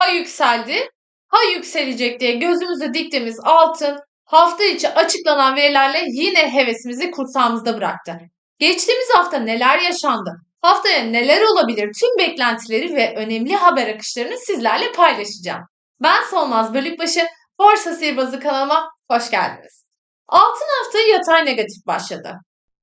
ha yükseldi, ha yükselecek diye gözümüzde diktiğimiz altın hafta içi açıklanan verilerle yine hevesimizi kursağımızda bıraktı. Geçtiğimiz hafta neler yaşandı? Haftaya neler olabilir? Tüm beklentileri ve önemli haber akışlarını sizlerle paylaşacağım. Ben Solmaz Bölükbaşı, Borsa Sihirbazı kanalıma hoş geldiniz. Altın hafta yatay negatif başladı.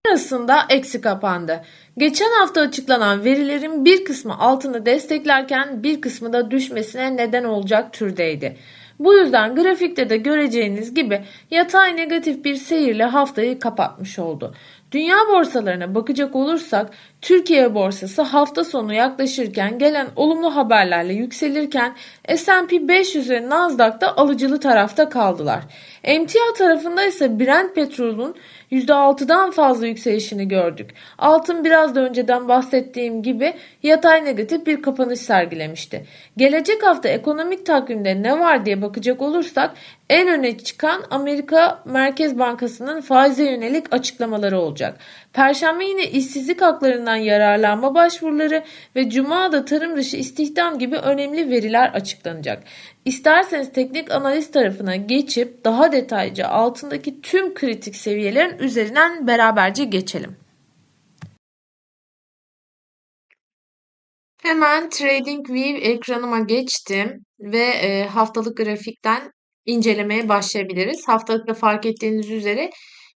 Sonrasında eksi kapandı. Geçen hafta açıklanan verilerin bir kısmı altını desteklerken bir kısmı da düşmesine neden olacak türdeydi. Bu yüzden grafikte de göreceğiniz gibi yatay negatif bir seyirle haftayı kapatmış oldu. Dünya borsalarına bakacak olursak Türkiye borsası hafta sonu yaklaşırken gelen olumlu haberlerle yükselirken S&P 500 ve Nasdaq'ta alıcılı tarafta kaldılar. Emtia tarafında ise Brent petrolün %6'dan fazla yükselişini gördük. Altın biraz da önceden bahsettiğim gibi yatay negatif bir kapanış sergilemişti. Gelecek hafta ekonomik takvimde ne var diye bakacak olursak en öne çıkan Amerika Merkez Bankası'nın faize yönelik açıklamaları olacak. Perşembe yine işsizlik haklarından yararlanma başvuruları ve Cuma'da tarım dışı istihdam gibi önemli veriler açıklanacak. İsterseniz teknik analiz tarafına geçip daha detaylıca altındaki tüm kritik seviyelerin üzerinden beraberce geçelim. Hemen TradingView ekranıma geçtim ve e, haftalık grafikten incelemeye başlayabiliriz. Haftalıkta fark ettiğiniz üzere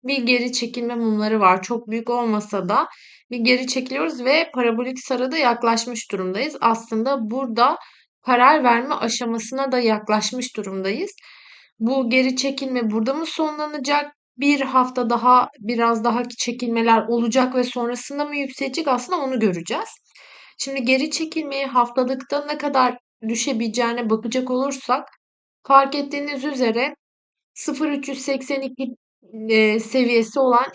bir geri çekilme mumları var. Çok büyük olmasa da bir geri çekiliyoruz ve parabolik sarıda yaklaşmış durumdayız. Aslında burada karar verme aşamasına da yaklaşmış durumdayız. Bu geri çekilme burada mı sonlanacak? Bir hafta daha biraz daha çekilmeler olacak ve sonrasında mı yükselecek? Aslında onu göreceğiz. Şimdi geri çekilmeye haftalıkta ne kadar düşebileceğine bakacak olursak fark ettiğiniz üzere 0.382 seviyesi olan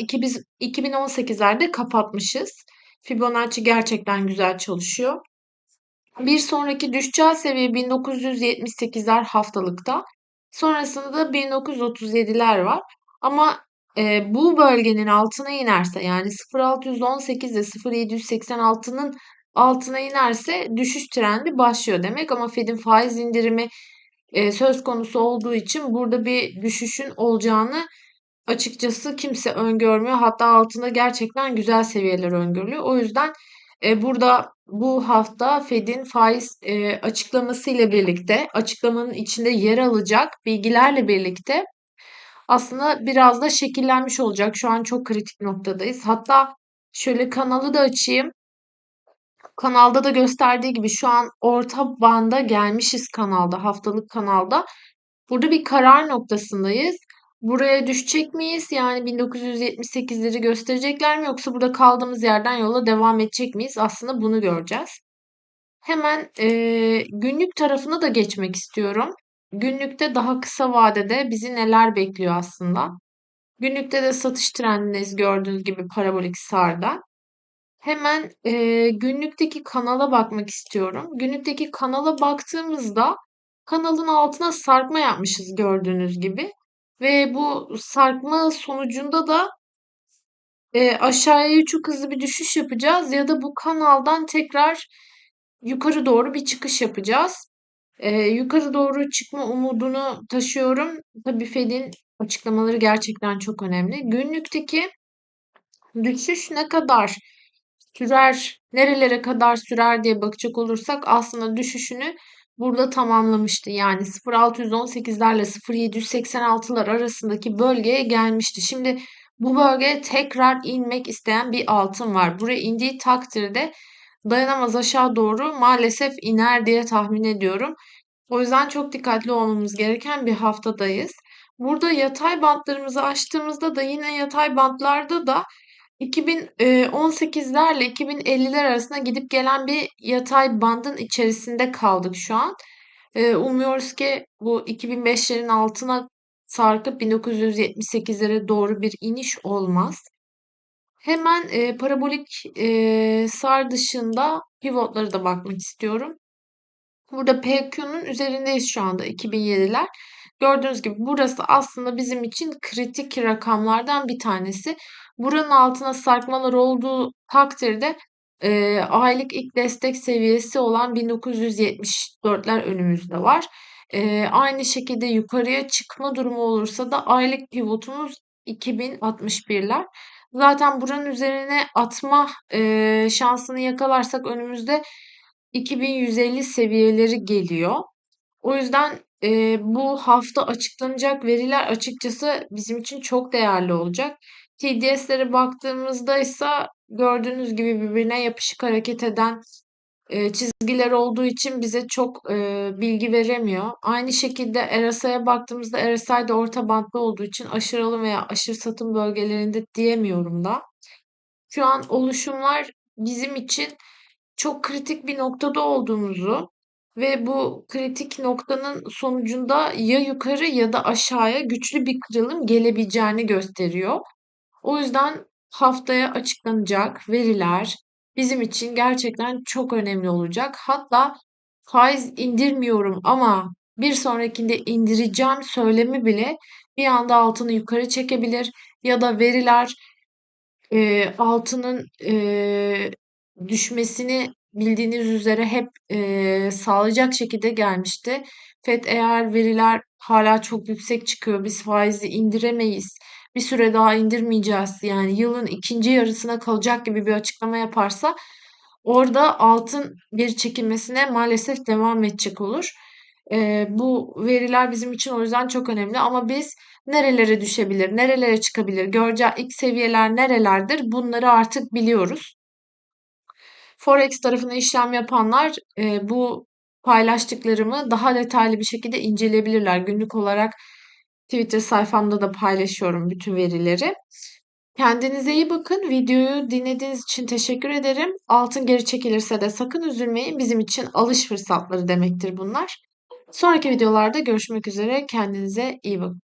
2018'lerde kapatmışız. Fibonacci gerçekten güzel çalışıyor. Bir sonraki düşeceği seviye 1978'ler haftalıkta. Sonrasında da 1937'ler var. Ama e, bu bölgenin altına inerse yani 0618 ile 0786'nın altına inerse düşüş trendi başlıyor demek. Ama Fed'in faiz indirimi e, söz konusu olduğu için burada bir düşüşün olacağını açıkçası kimse öngörmüyor. Hatta altında gerçekten güzel seviyeler öngörülüyor. O yüzden e, burada bu hafta Fed'in faiz e, açıklaması ile birlikte açıklamanın içinde yer alacak bilgilerle birlikte aslında biraz da şekillenmiş olacak. Şu an çok kritik noktadayız. Hatta şöyle kanalı da açayım. Kanalda da gösterdiği gibi şu an orta banda gelmişiz kanalda, haftalık kanalda. Burada bir karar noktasındayız. Buraya düşecek miyiz? Yani 1978'leri gösterecekler mi yoksa burada kaldığımız yerden yola devam edecek miyiz? Aslında bunu göreceğiz. Hemen e, günlük tarafına da geçmek istiyorum. Günlükte daha kısa vadede bizi neler bekliyor aslında? Günlükte de satış trendindeyiz gördüğünüz gibi parabolik sarda. Hemen e, günlükteki kanala bakmak istiyorum. Günlükteki kanala baktığımızda kanalın altına sarkma yapmışız gördüğünüz gibi. Ve bu sarkma sonucunda da e, aşağıya çok hızlı bir düşüş yapacağız ya da bu kanaldan tekrar yukarı doğru bir çıkış yapacağız. E, yukarı doğru çıkma umudunu taşıyorum. Tabii Fed'in açıklamaları gerçekten çok önemli. Günlükteki düşüş ne kadar sürer, nerelere kadar sürer diye bakacak olursak aslında düşüşünü burada tamamlamıştı. Yani 0618'lerle 0786'lar arasındaki bölgeye gelmişti. Şimdi bu bölgeye tekrar inmek isteyen bir altın var. Buraya indiği takdirde dayanamaz aşağı doğru maalesef iner diye tahmin ediyorum. O yüzden çok dikkatli olmamız gereken bir haftadayız. Burada yatay bantlarımızı açtığımızda da yine yatay bantlarda da 2018'lerle 2050'ler arasında gidip gelen bir yatay bandın içerisinde kaldık şu an. Umuyoruz ki bu 2005'lerin altına sarkıp 1978'lere doğru bir iniş olmaz. Hemen e, parabolik e, sar dışında pivotlara da bakmak istiyorum. Burada PQ'nun üzerindeyiz şu anda 2007'ler. Gördüğünüz gibi burası aslında bizim için kritik rakamlardan bir tanesi. Buranın altına sarkmalar olduğu takdirde Eee, aylık ilk destek seviyesi olan 1974'ler önümüzde var. Eee, aynı şekilde yukarıya çıkma durumu olursa da aylık pivotumuz 2061'ler. Zaten buranın üzerine atma eee, şansını yakalarsak önümüzde 2150 seviyeleri geliyor. O yüzden eee, bu hafta açıklanacak veriler açıkçası bizim için çok değerli olacak. TDS'lere baktığımızda ise gördüğünüz gibi birbirine yapışık hareket eden eee, çizgiler olduğu için bize çok eee, bilgi veremiyor. Aynı şekilde RSI'ye baktığımızda RSI de orta bantlı olduğu için aşırı alım veya aşırı satım bölgelerinde diyemiyorum da. Şu an oluşumlar bizim için çok kritik bir noktada olduğumuzu ve bu kritik noktanın sonucunda ya yukarı ya da aşağıya güçlü bir kırılım gelebileceğini gösteriyor. O yüzden haftaya açıklanacak veriler bizim için gerçekten çok önemli olacak. Hatta faiz indirmiyorum ama bir sonrakinde indireceğim söylemi bile bir anda altını yukarı çekebilir ya da veriler Eee, altının, eee, düşmesini bildiğiniz üzere hep, eee, sağlayacak şekilde gelmişti. FED eğer veriler hala çok yüksek çıkıyor, biz faizi indiremeyiz, bir süre daha indirmeyeceğiz, yani yılın ikinci yarısına kalacak gibi bir açıklama yaparsa orada altın geri çekilmesine maalesef devam edecek olur. Eee, bu veriler bizim için o yüzden çok önemli ama biz nerelere düşebilir, nerelere çıkabilir, göreceği ilk seviyeler nerelerdir bunları artık biliyoruz. Forex tarafında işlem yapanlar e, bu paylaştıklarımı daha detaylı bir şekilde inceleyebilirler. Günlük olarak Twitter sayfamda da paylaşıyorum bütün verileri. Kendinize iyi bakın. Videoyu dinlediğiniz için teşekkür ederim. Altın geri çekilirse de sakın üzülmeyin. Bizim için alış fırsatları demektir bunlar. Sonraki videolarda görüşmek üzere. Kendinize iyi bakın.